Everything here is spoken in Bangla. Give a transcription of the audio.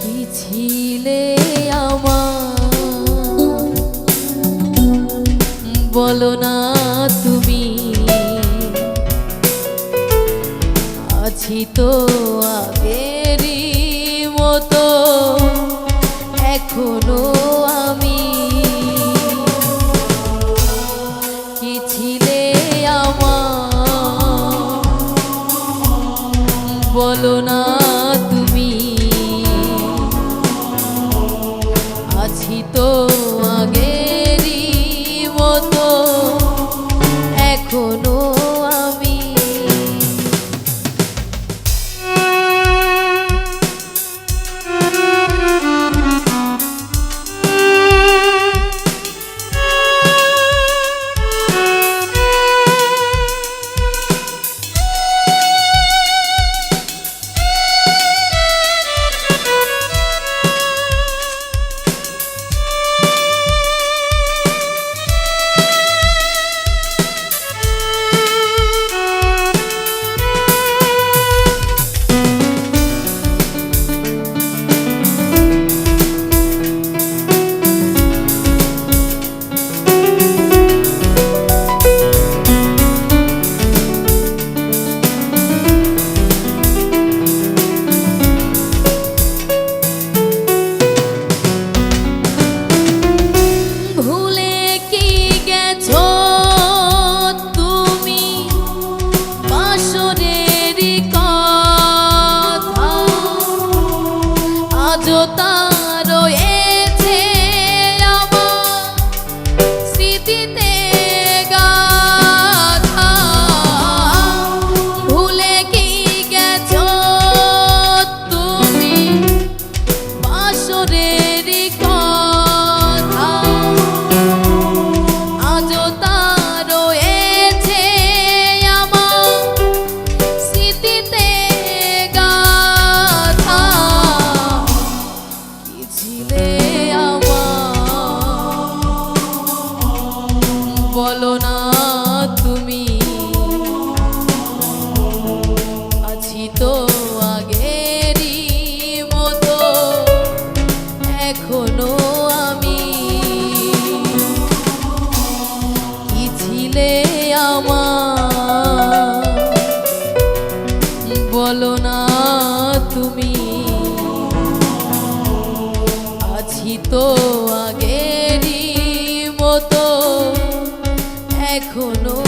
কি ছিলে আমার? বলো না তুমি। আছি তো আগের মতো এখনও সহিত বলো না তুমি। আছি তো আগেরই মতো এখনও